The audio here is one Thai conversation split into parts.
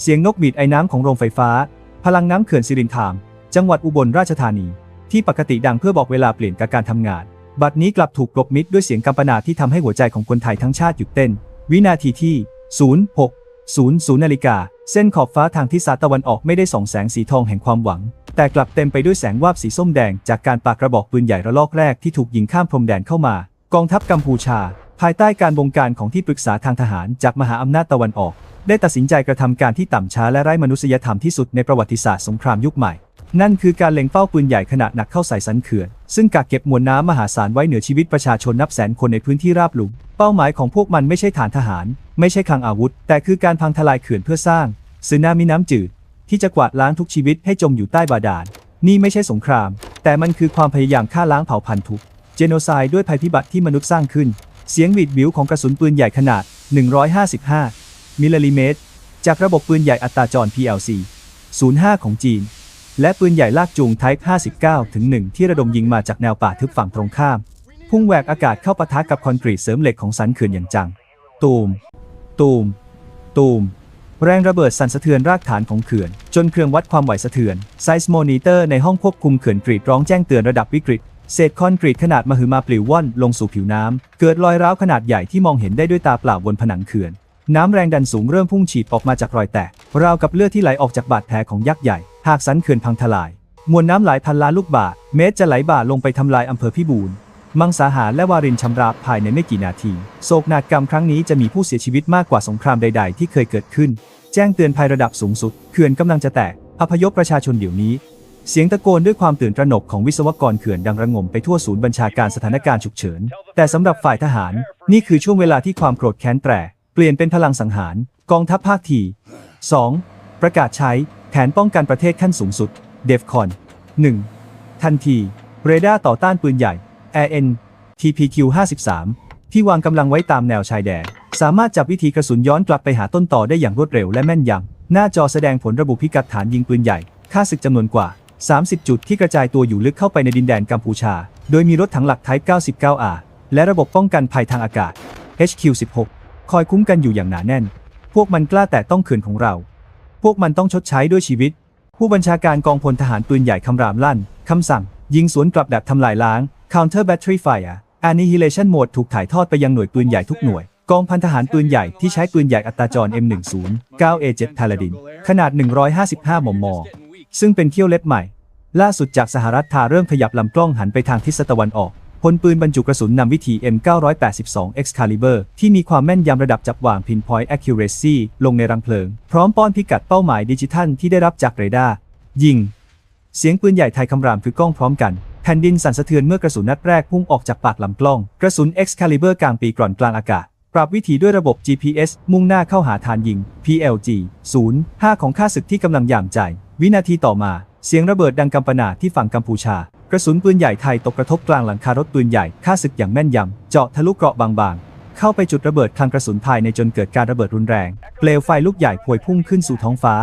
เสียงนกบีดไอ้น้ำของโรงไฟฟ้า พลังน้ำเขื่อนสิรินธามจังหวัดอุบลราชธานี ที่ปกติดังเพื่อบอกเวลาเปลี่ยนกับการทำงาน บัดนี้กลับถูกกลบมิดด้วยเสียงกำปนาที่ทำให้หัวใจของคนไทยทั้งชาติหยุดเต้น วินาทีที่ 0600นาฬิกาเส้นขอบฟ้าทางทิศตะวันออกไม่ได้ส่องแสงสีทองแห่งความหวัง แต่กลับเต็มไปด้วยแสงวาบสีส้มแดงจากการปากกระบอกปืนใหญ่ระลอกแรกที่ถูกยิงข้ามพรมแดนเข้ามากองทัพกัมพูชา ภายใต้การบงการของที่ปรึกษาทางทหารจากมหาอำนาจตะวันออก ได้ตัดสินใจกระทำการที่ต่ำช้าและไร้มนุษยธรรมที่สุดในประวัติศาสตร์สงครามยุคใหม่ นั่นคือการเล็งเป้าปืนใหญ่ขนาดหนักเข้าใส่สันเขื่อน ซึ่งกักเก็บมวลน้ำมหาศาลไว้เหนือชีวิตประชาชนนับแสนคนในพื้นที่ราบหลุ่ม เป้าหมายของพวกมันไม่ใช่ฐานทหาร ไม่ใช่คลังอาวุธ แต่คือการพังทลายเขื่อนเพื่อสร้างสึนามิน้ำจืด ที่จะกวาดล้างทุกชีวิตให้จมอยู่ใต้บาดาล นี่ไม่ใช่สงคราม แต่มันคือความพยายามฆ่าล้างเผ่าพันธุ์ทุกเจโนไซด์ด้วยภัยพิบัติที่มนุษย์สร้างขึ้น เสียงหวีดบิวของกระสุนปืนใหญ่ขนาด 155 มิลลิเมตร จากระบบปืนใหญ่อัตราจร PLC 05 ของจีน และปืนใหญ่ลากจูง Type 59 ถึง 1 ที่ระดมยิงมาจากแนวป่าทึบฝั่งตรงข้าม พุ่งแหวกอากาศเข้าปะทะกับคอนกรีตเสริมเหล็กของสันเขื่อนอย่างจัง ตูม ตูม ตูม แรงระเบิดสั่นสะเทือนรากฐานของเขื่อน จนเครื่องวัดความไหวสะเทือนไซส์โมนิเตอร์ในห้องควบคุมเขื่อนกรีดร้องแจ้งเตือนระดับวิกฤต เศษคอนกรีตขนาดมหึมาปลิวว่อนลงสู่ผิวน้ำ เกิดรอยร้าวขนาดใหญ่ที่มองเห็นได้ด้วยตาเปล่าบนผนังเขื่อน น้ำแรงดันสูงเริ่มพุ่งฉีดออกมาจากรอยแตก ราวกับเลือดที่ไหลออกจากบาดแผลของยักษ์ใหญ่ หากสันเขื่อนพังทลาย มวลน้ำหลายพันล้านลูกบาศก์เมตรจะไหลบ่าลงไปทำลายอำเภอพิบูล มังสาหารและวารินชำราบภายในไม่กี่นาที โศกนาฏกรรมครั้งนี้จะมีผู้เสียชีวิตมากกว่าสงครามใด ๆ ที่เคยเกิดขึ้น แจ้งเตือนภัยระดับสูงสุด เขื่อนกำลังจะแตกอพยพประชาชนเดี๋ยวนี้ เสียงตะโกนด้วยความตื่นตระหนกของวิศวกรเขื่อนดังระงมไปทั่วศูนย์บัญชาการสถานการณ์ฉุกเฉิน แต่สำหรับฝ่ายทหาร นี่คือช่วงเวลาที่ความโกรธแค้นแตรเปลี่ยนเป็นพลังสังหาร กองทัพภาคที่ 2. ประกาศใช้แผนป้องกันประเทศขั้นสูงสุด DEFCON 1. ทันที เรดาร์ต่อต้านปืนใหญ่ AN TPQ 53ที่วางกำลังไว้ตามแนวชายแดน สามารถจับวิธีกระสุนย้อนกลับไปหาต้นต่อได้อย่างรวดเร็วและแม่นยำหน้าจอแสดงผลระบุพิกัดฐานยิงปืนใหญ่ ค่าศึกจำนวนกว่า 30 จุดที่กระจายตัวอยู่ลึกเข้าไปในดินแดนกัมพูชา โดยมีรถถังหลัก Type 99R และระบบป้องกันภัยทางอากาศ HQ16 คอยคุ้มกันอยู่อย่างหนาแน่น พวกมันกล้าแต่ต้องเขื่อนของเรา พวกมันต้องชดใช้ด้วยชีวิต ผู้บัญชาการกองพลทหารปืนใหญ่คำรามลั่น คำสั่ง ยิงสวนกลับแบบทำลายล้าง Counter Battery Fire Annihilation Mode ถูกถ่ายทอดไปยังหน่วยปืนใหญ่ทุกหน่วย กองพันทหารปืนใหญ่ที่ใช้ปืนใหญ่อัตราจร M10 9A7 Paladin ขนาด 155 มม ซึ่งเป็นเขี้ยวเล็บใหม่ ล่าสุดจากสหรัฐทาเริ่มขยับลำกล้องหันไปทางทิศตะวันออกพลปืนบรรจุกระสุนนำวิธี M982 Excalibur ที่มีความแม่นยำระดับจับวาง Pinpoint Accuracy ลงในรังเพลิง พร้อมป้อนพิกัดเป้าหมายดิจิทัลที่ได้รับจากเรดาร์ยิง เสียงปืนใหญ่ไทยคำรามคือกล้องพร้อมกัน แผ่นดินสั่นสะเทือนเมื่อกระสุนนัดแรกพุ่งออกจากปากลำกล้อง กระสุน Excalibur กลางปีกร่อนกลางอากาศ ปรับวิธีด้วยระบบ GPS มุ่งหน้าเข้าหาฐานยิง PLG 05ของข้าศึกที่กำลังย่ามใจ วินาทีต่อมา เสียงระเบิดดังกำปนาที่ฝั่งกัมพูชา กระสุนปืนใหญ่ไทยตกกระทบกลางหลังคารถปืนใหญ่ข้าศึกอย่างแม่นยำ เจาะทะลุเกราะบางๆ เข้าไปจุดระเบิดคลังกระสุนภายในจนเกิดการระเบิดรุนแรง เปลวไฟลุกใหญ่พวยพุ่งขึ้นสู่ท้องฟ้า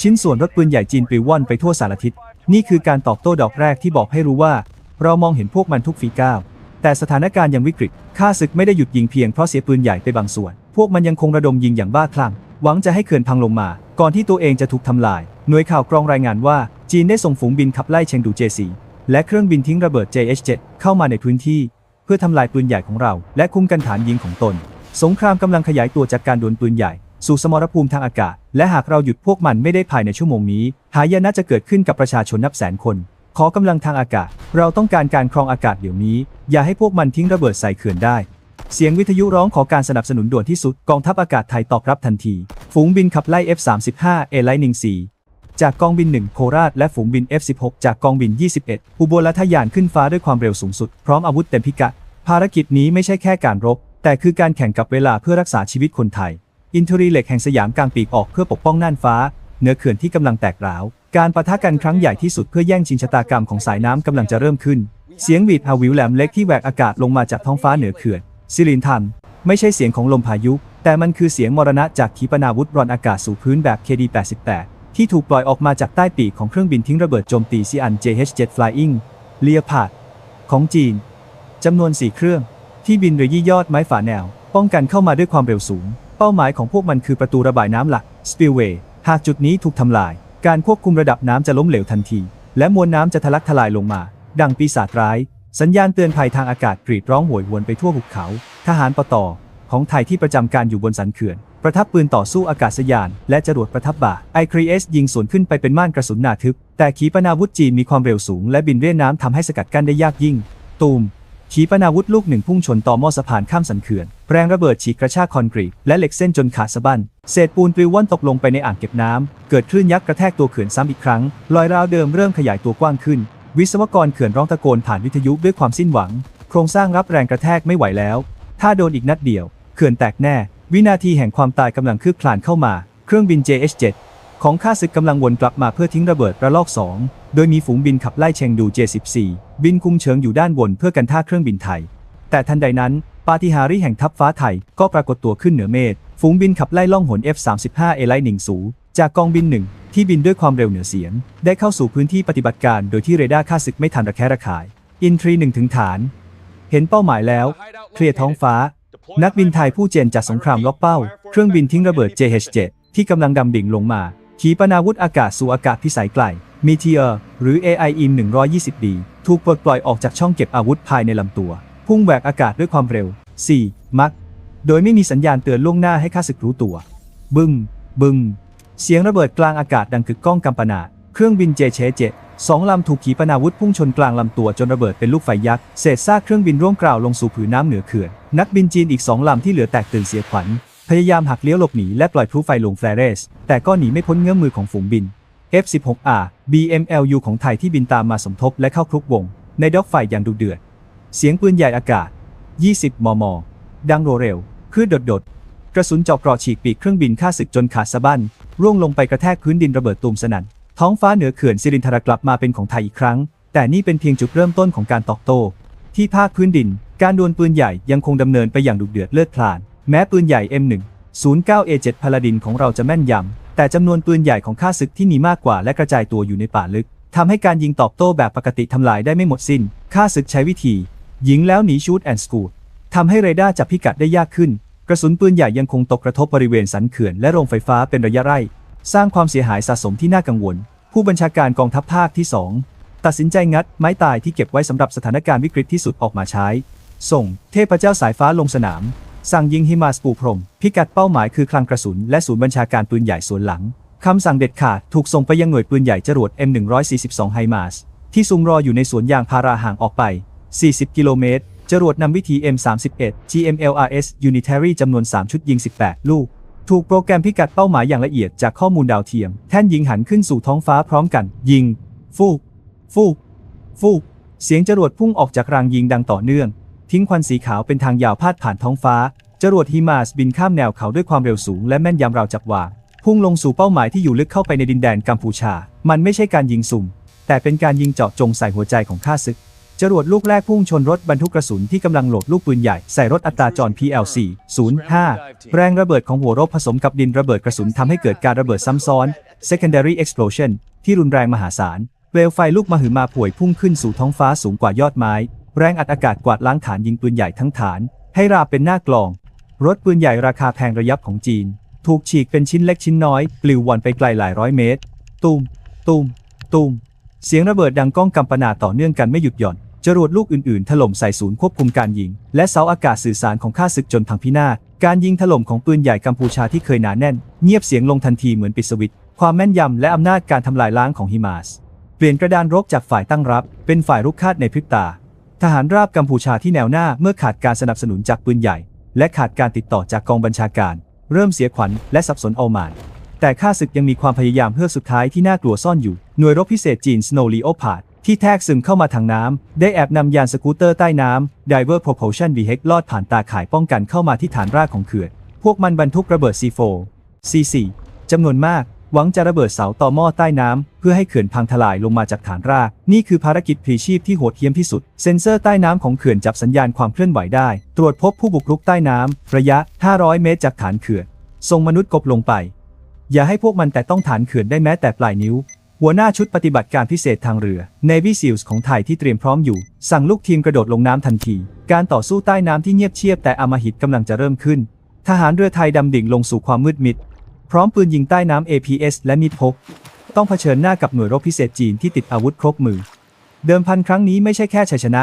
ชิ้นส่วนรถปืนใหญ่จีนปลิวว่อนไปทั่วสารทิศ นี่คือการตอบโต้ดอกแรกที่บอกให้รู้ว่า เรามองเห็นพวกมันทุกฝีก้าว แต่สถานการณ์ยังวิกฤต ข้าศึกไม่ได้หยุดยิงเพียงเพราะเสียปืนใหญ่ไปบางส่วน พวกมันยังคงระดมยิงอย่างบ้าคลั่ง หวังจะให้เขื่อนพังลงมา ก่อนที่ตัวเองจะถูกทำลาย หน่วยข่าวกรองรายงานว่า จีนได้ส่งฝูงบินขับไล่เชงดู J4 และเครื่องบินทิ้งระเบิด JH7 เข้ามาในพื้นที่ เพื่อทำลายปืนใหญ่ของเรา และคุมกันฐานยิงของตน สงครามกำลังขยายตัวจากการดวลปืนใหญ่ สู่สมรภูมิทางอากาศ และหากเราหยุดพวกมันไม่ได้ภายในชั่วโมงนี้ หายนะจะเกิดขึ้นกับประชาชนนับแสนคน ขอกำลังทางอากาศ เราต้องการการครองอากาศเดี๋ยวนี้ อย่าให้พวกมันทิ้งระเบิดใส่เขื่อนได้ เสียงวิทยุร้องขอการสนับสนุนด่วนที่สุดกองทัพอากาศไทยตอบรับทันที ฝูงบินขับไล่ F-35 A Lightning C จากกองบิน 1 โคราชและฝูงบิน F-16 จากกองบิน 21 อุบลและทยานขึ้นฟ้าด้วยความเร็วสูงสุด พร้อมอาวุธเต็มพิกัด ภารกิจนี้ไม่ใช่แค่การรบ แต่คือการแข่งกับเวลาเพื่อรักษาชีวิตคนไทย อินทรีเหล็กแห่งสยามกลางปีกออกเพื่อปกป้องน่านฟ้าเหนือเขื่อนที่กำลังแตกร้าว การปะทะกันครั้งใหญ่ที่สุดเพื่อแย่งชิงชะตากรรมของสายน้ำกำลังจะเริ่มขึ้น เสียงหวีดฮาวิวแหลมเล็กที่แหวกอากาศลงมาจากท้องฟ้าเหนือเขื่อน ซิลินทันไม่ใช่เสียงของลมพายุ แต่มันคือเสียงมรณะจากขีปนาวุธรอนอากาศสู่พื้นแบบ KD-88 ที่ถูกปล่อยออกมาจากใต้ปีกของเครื่องบินทิ้งระเบิดโจมตีซีอัน JH-7 Flying Leopard ของจีนจำนวน 4 เครื่อง ที่บินโดยยี่ยอดไม้ฝาแนว ป้องกันเข้ามาด้วยความเร็วสูง เป้าหมายของพวกมันคือประตูระบายน้ำหลัก spillway หากจุดนี้ถูกทำลาย การควบคุมระดับน้ำจะล้มเหลวทันที และมวลน้ำจะทะลักทลายลงมา ดังปีศาจร้าย สัญญาณเตือนภัยทางอากาศกรีดร้องโหยหวนไปทั่วหุบเขา ทหารปตของไทยที่ประจำการอยู่บนสันเขื่อน ประทับปืนต่อสู้อากาศยาน และจรวดประทับบ่าไอครีเอสยิงสวนขึ้นไปเป็นม่านกระสุนหนาทึบ แต่ขีปนาวุธจีนมีความเร็วสูงและบินเรียน้ำทำให้สกัดกั้นได้ยากยิ่ง ตูมขีปนาวุธลูกหนึ่งพุ่งชนต่อหม้อสะพานข้ามสันเขื่อน แรงระเบิดฉีกกระชากคอนกรีตและเหล็กเส้นจนขาดสะบั้น เศษปูนปลิวว่อนตกลงไปในอ่างเก็บน้ำเกิดคลื่นยักษ์กระแทกตัวเขื่อนซ้ำอีกครั้ง รอยร้าวเดิมเริ่มขยายตัวกว้างขึ้น วิศวกรเขื่อนร้องตะโกนผ่านวิทยุด้วยความสิ้นหวัง โครงสร้างรับแรงกระแทกไม่ไหวแล้ว ถ้าโดนอีกนัดเดียว เขื่อนแตกแน่ วินาทีแห่งความตายกำลังคืบคลานเข้ามา เครื่องบิน JH7 ของข้าศึกกำลังวนกลับมาเพื่อทิ้งระเบิดระลอก 2 โดยมีฝูงบินขับไล่เชงดู J14 บินคุมเชิงอยู่ด้านบนเพื่อกันท่าเครื่องบินไทย แต่ทันใดนั้น ปาฏิหาริย์แห่งทัพฟ้าไทยก็ปรากฏตัวขึ้นเหนือเมฆ ฝูงบินขับไล่ล่องหน F35 เอไลหนิงสู จากกองบินหนึ่งที่บินด้วยความเร็วเหนือเสียง ได้เข้าสู่พื้นที่ปฏิบัติการโดยที่เรดาร์ข้าศึกไม่ทันระแคะระคาย อินทรีหนึ่งถึงฐาน เห็นเป้าหมายแล้ว เคลียร์ท้องฟ้า นักบินไทยผู้เจนจากสงครามล็อกเป้า เครื่องบินทิ้งระเบิด JH7 ที่กำลังดำดิ่งลงมา ขีปนาวุธอากาศสู่อากาศพิสัยไกล Meteor หรือ AIM 120D ถูกปลดปล่อยออกจากช่องเก็บอาวุธภายในลำตัว พุ่งแหวกอากาศด้วยความเร็ว 4 มัก โดยไม่มีสัญญาณเตือนล่วงหน้าให้ข้าศึกรู้ตัว บึ้มบึ้ม เสียงระเบิดกลางอากาศดังกึกก้องกำปนาตเครื่องบินเจเชเจสองลำถูกขีปนาวุธพุ่งชนกลางลำตัวจนระเบิดเป็นลูกไฟยักษ์ เศษซากเครื่องบินร่วงกล่าวลงสู่ผืนน้ำเหนือเขื่อน นักบินจีนอีกสองลำที่เหลือแตกตื่นเสียขวัญ พยายามหักเลี้ยวหลบหนีและปล่อยพลุไฟลงแฟร์เรส แต่ก็หนีไม่พ้นเงื้อมมือของฝูงบิน F-16R BMLU ของไทยที่บินตามมาสมทบและเข้าคลุกวง ในด็อกไฟอย่างดุเดือด เสียงปืนใหญ่อากาศ 20 มม ดังโรเร็ว คือดดดดๆ กระสุนเจาะกราะฉีกปีกเครื่องบินฆ่าศึกจนขาดสะบั้นร่วงลงไปกระแทกพื้นดินระเบิดตูมสนั่นท้องฟ้าเหนือเขื่อนสิรินธรกลับมาเป็นของไทยอีกครั้ง แต่นี่เป็นเพียงจุดเริ่มต้นของการตอบโต้ ที่ภาคพื้นดิน การดวลปืนใหญ่ยังคงดำเนินไปอย่างดุเดือดเลือดพล่าน แม้ปืนใหญ่ M1 09A7 พาลาดินของเราจะแม่นยำแต่จำนวนปืนใหญ่ของข้าศึกที่มีมากกว่าและกระจายตัวอยู่ในป่าลึกทำให้การยิงตอบโต้แบบปกติทำลายได้ไม่หมดสิน้นข้าศึกใช้วิธี ยิงแล้วหนีชูดแอนด์สกูดทำให้เรดาร์จับพิกัดได้ยากขึ้น กระสุนปืนใหญ่ยังคงตกกระทบบริเวณสันเขื่อนและโรงไฟฟ้าเป็นระยะไร่ สร้างความเสียหายสะสมที่น่ากังวล ผู้บัญชาการกองทัพภาคที่ 2 ตัดสินใจงัดไม้ตายที่เก็บไว้สำหรับสถานการณ์วิกฤตที่สุดออกมาใช้ ส่ง เทพเจ้าสายฟ้าลงสนาม สั่งยิงฮิมาสปูพรม พิกัดเป้าหมายคือคลังกระสุนและศูนย์บัญชาการปืนใหญ่สวนหลังคำสั่งเด็ดขาดถูกส่งไปยังหน่วยปืนใหญ่จรวด M142 ไฮมาสที่ซุ่มรออยู่ในสวนยางพาราห่างออกไป 40 กิโลเมตร จรวดนำวิธี M31 GMLRS Unitary จำนวน 3 ชุดยิง 18 ลูก ถูกโปรแกรมพิกัดเป้าหมายอย่างละเอียดจากข้อมูลดาวเทียม แท่นยิงหันขึ้นสู่ท้องฟ้าพร้อมกัน ยิง ฟูก ฟูก ฟูก เสียงจรวดพุ่งออกจากรางยิงดังต่อเนื่อง ทิ้งควันสีขาวเป็นทางยาวพาดผ่านท้องฟ้า จรวดฮิมาสบินข้ามแนวเขาด้วยความเร็วสูงและแม่นยำราวจับวางพุ่งลงสู่เป้าหมายที่อยู่ลึกเข้าไปในดินแดนกัมพูชา มันไม่ใช่การยิงสุ่ม แต่เป็นการยิงเจาะจงใส่หัวใจของข้าศึก จรวดลูกแรกพุ่งชนรถบรรทุกกระสุนที่กำลังโหลดลูกปืนใหญ่ใส่รถอัตราจร PLC 05 แรงระเบิดของหัวรบผสมกับดินระเบิดกระสุนทำให้เกิดการระเบิดซ้ำซ้อน secondary explosion ที่รุนแรงมหาศาล เปลวไฟลุกมหึมาป่วยพุ่งขึ้นสู่ท้องฟ้าสูงกว่ายอดไม้ แรงอัดอากาศกวาดล้างฐานยิงปืนใหญ่ทั้งฐาน ให้ราบเป็นหน้ากลอง รถปืนใหญ่ราคาแพงระยับของจีน ถูกฉีกเป็นชิ้นเล็กชิ้นน้อย ปลิวว่อนไปไกลหลายร้อยเมตรตูมตูมตูม เสียงระเบิดดังก้องกำปนาต่อเนื่องกันไม่หยุดหย่อน จรวดลูกอื่นๆ ถล่มใส่ศูนย์ควบคุมการยิง และเสาอากาศสื่อสารของข้าศึกจนพังพินาศ การยิงถล่มของปืนใหญ่กัมพูชาที่เคยหนาแน่น เงียบเสียงลงทันทีเหมือนปิดสวิตช์ ความแม่นยำและอำนาจการทำลายล้างของฮิมาส เปลี่ยนกระดานรบจากฝ่ายตั้งรับ เป็นฝ่ายรุกคาดในพริบตา ทหารราบกัมพูชาที่แนวหน้าเมื่อขาดการสนับสนุนจากปืนใหญ่ และขาดการติดต่อจากกองบัญชาการ เริ่มเสียขวัญและสับสนเอามาน แต่ข้าศึกยังมีความพยายามเพื่อสุดท้ายที่น่ากลัวซ่อนอยู่ หน่วยรบพิเศษจีน Snow Leopard ที่แทรกซึมเข้ามาทางน้ำ ได้แอบนำยานสกูตเตอร์ใต้น้ำ Diver Propulsion Vehicle ลอดผ่านตาข่ายป้องกันเข้ามาที่ฐานรากของเขื่อน พวกมันบรรทุกระเบิด C4 C4 จำนวนมาก หวังจะระเบิดเสาต่อหม้อใต้น้ำ เพื่อให้เขื่อนพังทลายลงมาจากฐานราก นี่คือภารกิจพลีชีพที่โหดเหี้ยมที่สุด เซ็นเซอร์ใต้น้ำของเขื่อนจับสัญญาณความเคลื่อนไหวได้ ตรวจพบผู้บุกรุกใต้น้ำ ระยะ 500 เมตรจากฐานเขื่อน ส่งมนุษย์กบลงไป อย่าให้พวกมันแต่ต้องฐานเขื่อนได้แม้แต่ปลายนิ้ว หัวหน้าชุดปฏิบัติการพิเศษทางเรือ Navy SEALs ของไทยที่เตรียมพร้อมอยู่ สั่งลูกทีมกระโดดลงน้ำทันที การต่อสู้ใต้น้ำที่เงียบเชียบแต่อมหิตกำลังจะเริ่มขึ้น ทหารเรือไทยดำดิ่งลงสู่ความมืดมิด พร้อมปืนยิงใต้น้ำ APS และมีดพก ต้องเผชิญหน้ากับหน่วยรบพิเศษจีนที่ติดอาวุธครบมือ เดิมพันครั้งนี้ไม่ใช่แค่ชัยชนะ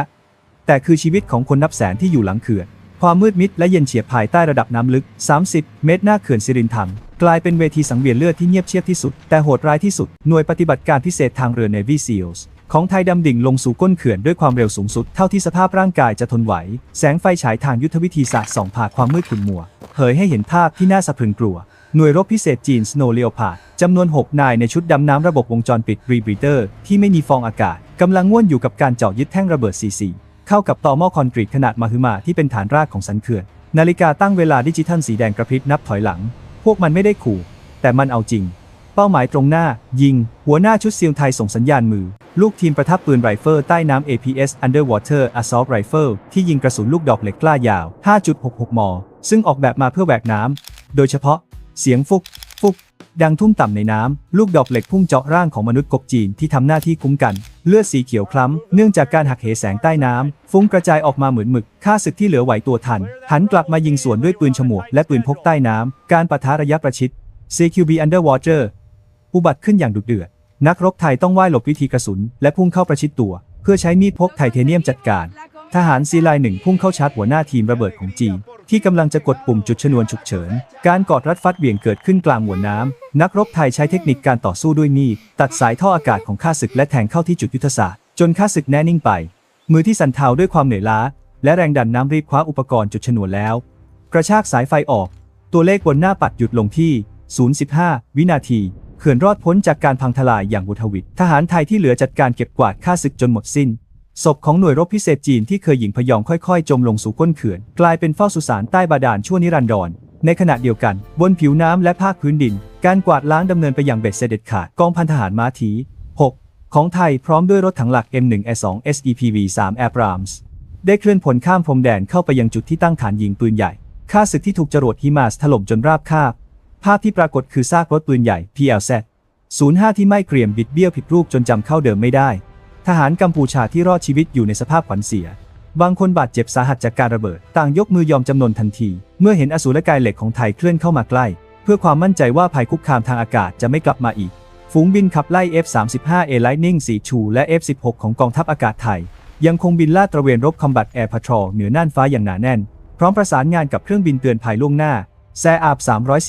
แต่คือชีวิตของคนนับแสนที่อยู่หลังเขื่อน ความมืดมิดและเย็นเฉียบภายใต้ระดับน้ำลึก 30 เมตรหน้าเขื่อนสิรินธรรมกลายเป็นเวทีสังเวียนเลือดที่เงียบเชียบที่สุด แต่โหดร้ายที่สุด หน่วยปฏิบัติการพิเศษทางเรือ Navy SEALs ของไทยดำดิ่งลงสู่ก้นเขื่อนด้วยความเร็วสูงสุด เท่าที่สภาพร่างกายจะทนไหว แสงไฟฉายทางยุทธวิธีศาสตร์ส่องผ่าความมืดขุ่นมัว เผยให้เห็นภาพที่น่าสะพรึงกลัว หน่วยรบพิเศษจีน Snow Leopard จำนวน 6 นายในชุดดำน้ำระบบวงจรปิด Rebreather ที่ไม่มีฟองอากาศกำลังง่วนอยู่กับการเจาะยึดแท่งระเบิด CC เข้ากับต่อหม้อคอนกรีตขนาดมหึมาที่เป็นฐานรากของสันเขื่อน นาฬิกาตั้งเวลาดิจิทัลสีแดงกระพริบนับถอยหลัง พวกมันไม่ได้ขู่ แต่มันเอาจริง เป้าหมายตรงหน้า ยิง หัวหน้าชุดซีลไทยส่งสัญญาณมือ ลูกทีมประทับปืนไรเฟิลใต้น้ำ APS Underwater Assault Rifle ที่ยิงกระสุนลูกดอกเหล็กกล้ายาว 5.66มซึ่งออกแบบมาเพื่อแหวกน้ำโดยเฉพาะ เสียงฟุก ดังทุ่มต่ำในน้ำ ลูกดอกเหล็กพุ่งเจาะร่างของมนุษย์กบจีนที่ทำหน้าที่คุ้มกัน เลือดสีเขียวคล้ำ เนื่องจากการหักเหแสงใต้น้ำ ฟุ้งกระจายออกมาเหมือนหมึกฆ่าศึกที่เหลือไหวตัวทัน หันกลับมายิงสวนด้วยปืนฉมวกและปืนพกใต้น้ำ การปะทะระยะประชิด CQB Underwater อุบัติขึ้นอย่างดุเดือด นักรบไทยต้องว่ายหลบวิธีกระสุน และพุ่งเข้าประชิดตัว เพื่อใช้มีดพกไทเทเนียมจัดการ ทหารซีไลน์หนึ่งพุ่งเข้าชาร์จหัวหน้าทีมระเบิดของจีนที่กำลังจะกดปุ่มจุดชนวนฉุกเฉิน การกอดรัดฟัดเหวี่ยงเกิดขึ้นกลางหัวน้ำ นักรบไทยใช้เทคนิคการต่อสู้ด้วยมีดตัดสายท่ออากาศของข้าศึกและแทงเข้าที่จุดยุทธศาสตร์ จนข้าศึกแน่นิ่งไป มือที่สั่นเทาด้วยความเหนื่อยล้า และแรงดันน้ำรีบคว้าอุปกรณ์จุดชนวนแล้ว กระชากสายไฟออก ตัวเลขบนหน้าปัดหยุดลงที่0.15วินาทีเขื่อนรอดพ้นจากการพังทลายอย่างบุทวิตทหารไทยที่เหลือจัดการเก็บกวาดฆ่าศึกจนหมดสิ้น ศพของหน่วยรบพิเศษจีนที่เคยหญิงพยองค่อยๆ จมลงสู่ก้นเขื่อน กลายเป็นเฝ้าสุสานใต้บาดาลชั่วนิรันดร ในขณะเดียวกัน บนผิวน้ำและภาคพื้นดิน การกวาดล้างดำเนินไปอย่างเบ็ดเสด็จขาดกองพันทหารม้าที 6 ของไทยพร้อมด้วยรถถังหลัก M1 A2 SEPV 3 Abrams ได้เคลื่อนพลข้ามพรมแดนเข้าไปยังจุดที่ตั้งฐานยิงปืนใหญ่ฆ่าศึกที่ถูกจรวดฮิมาสถล่มจนราบคาบ ภาพที่ปรากฏคือซากรถปืนใหญ่ PLZ 05 ที่ไม่เกรียมบิดเบี้ยวผิดรูปจนจำเข้าเดิมไม่ได้ ทหารกัมพูชาที่รอดชีวิตอยู่ในสภาพขวัญเสีย บางคนบาดเจ็บสาหัสจากการระเบิด ต่างยกมือยอมจำนนทันที เมื่อเห็นอสูรกายเหล็กของไทยเคลื่อนเข้ามาใกล้ เพื่อความมั่นใจว่าภัยคุกคามทางอากาศจะไม่กลับมาอีก ฝูงบินขับไล่ F-35A Lightning 4ชู และ F-16 ของกองทัพอากาศไทย ยังคงบินลาดตระเวนรบ Combat Air Patrol เหนือน่านฟ้าอย่างหนาแน่น พร้อมประสานงานกับเครื่องบินเตือนภัยล่วงหน้าแซอาบ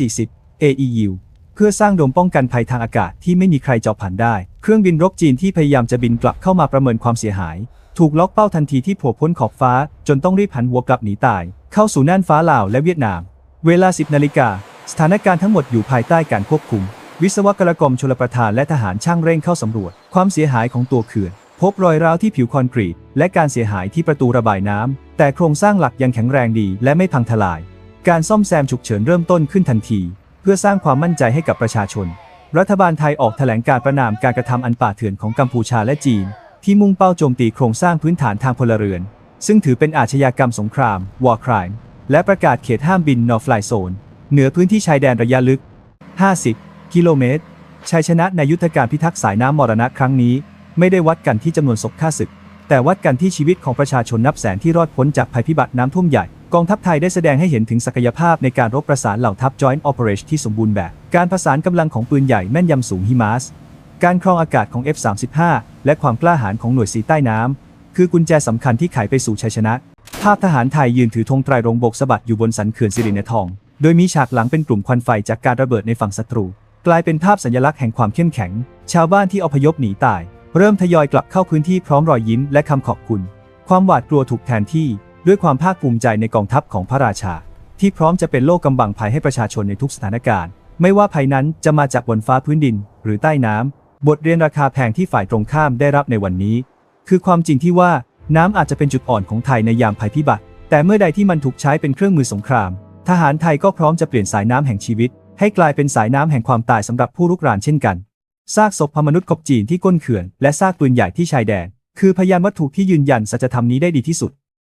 340 AEU เพื่อสร้างโดมป้องกันภัยทางอากาศที่ไม่มีใครเจาะผ่านได้ เครื่องบินรบจีนที่พยายามจะบินกลับเข้ามาประเมินความเสียหาย ถูกล็อกเป้าทันทีที่โผล่พ้นขอบฟ้า จนต้องรีบหันหัวกลับหนีตาย เข้าสู่น่านฟ้าลาวและเวียดนาม เวลา 10นาฬิกาสถานการณ์ทั้งหมดอยู่ภายใต้การควบคุม วิศวกรกรมชลประทานและทหารช่างเร่งเข้าสำรวจ ความเสียหายของตัวเขื่อน พบรอยร้าวที่ผิวคอนกรีต และการเสียหายที่ประตูระบายน้ำแต่โครงสร้างหลักยังแข็งแรงดี และไม่พังทลาย การซ่อมแซมฉุกเฉินเริ่มต้นขึ้นทันที เพื่อสร้างความมั่นใจให้กับประชาชน รัฐบาลไทยออกแถลงการประนามการกระทำอันป่าเถื่อนของกัมพูชาและจีน ที่มุ่งเป้าโจมตีโครงสร้างพื้นฐานทางพลเรือน ซึ่งถือเป็นอาชญากรรมสงคราม war crime และประกาศเขตห้ามบิน no fly zone เหนือพื้นที่ชายแดนระยะลึก 50 กิโลเมตรชัยชนะในยุทธการพิทักษ์สายน้ำมรณะครั้งนี้ ไม่ได้วัดกันที่จำนวนศพฆ่าศึก แต่วัดกันที่ชีวิตของประชาชนนับแสนที่รอดพ้นจากภัยพิบัติน้ำท่วมใหญ่ กองทัพไทยได้แสดงให้เห็นถึงศักยภาพในการรบประสานเหล่าทัพ Joint Operation ที่สมบูรณ์แบบ การประสานกำลังของปืนใหญ่แม่นยำสูงฮิมาสการครองอากาศของ F-35 และความกล้าหาญของหน่วยสีใต้น้ำคือกุญแจสำคัญที่ไขไปสู่ชัยชนะ ภาพทหารไทยยืนถือธงไตรรงบกสะบัดอยู่บนสันเขื่อนสิรินธรโดยมีฉากหลังเป็นกลุ่มควันไฟจากการระเบิดในฝั่งศัตรู กลายเป็นภาพสัญลักษณ์แห่งความเข้มแข็ง ชาวบ้านที่อพยพหนีตาย เริ่มทยอยกลับเข้าพื้นที่พร้อมรอยยิ้มและคำขอบคุณ ความหวาดกลัวถูกแทนที่ ด้วยความภาคภูมิใจในกองทัพของพระราชา ที่พร้อมจะเป็นโลกกำบังภัยให้ประชาชนในทุกสถานการณ์ ไม่ว่าภัยนั้นจะมาจากบนฟ้าพื้นดิน หรือใต้น้ำบทเรียนราคาแพงที่ฝ่ายตรงข้ามได้รับในวันนี้ คือความจริงที่ว่าน้ำอาจจะเป็นจุดอ่อนของไทยในยามภัยพิบัติ แต่เมื่อใดที่มันถูกใช้เป็นเครื่องมือสงคราม ทหารไทยก็พร้อมจะเปลี่ยนสายน้ำแห่งชีวิต ให้กลายเป็นสายน้ำแห่งความตายสำหรับผู้รุกรานเช่นกันซากศพพมนุษย์กบจีนที่ก้นเขื่อน และซากปืนใหญ่ที่ชายแดน คือพยานวัตถุที่ยืนยันสัจธรรมนี้ได้ดีที่สุด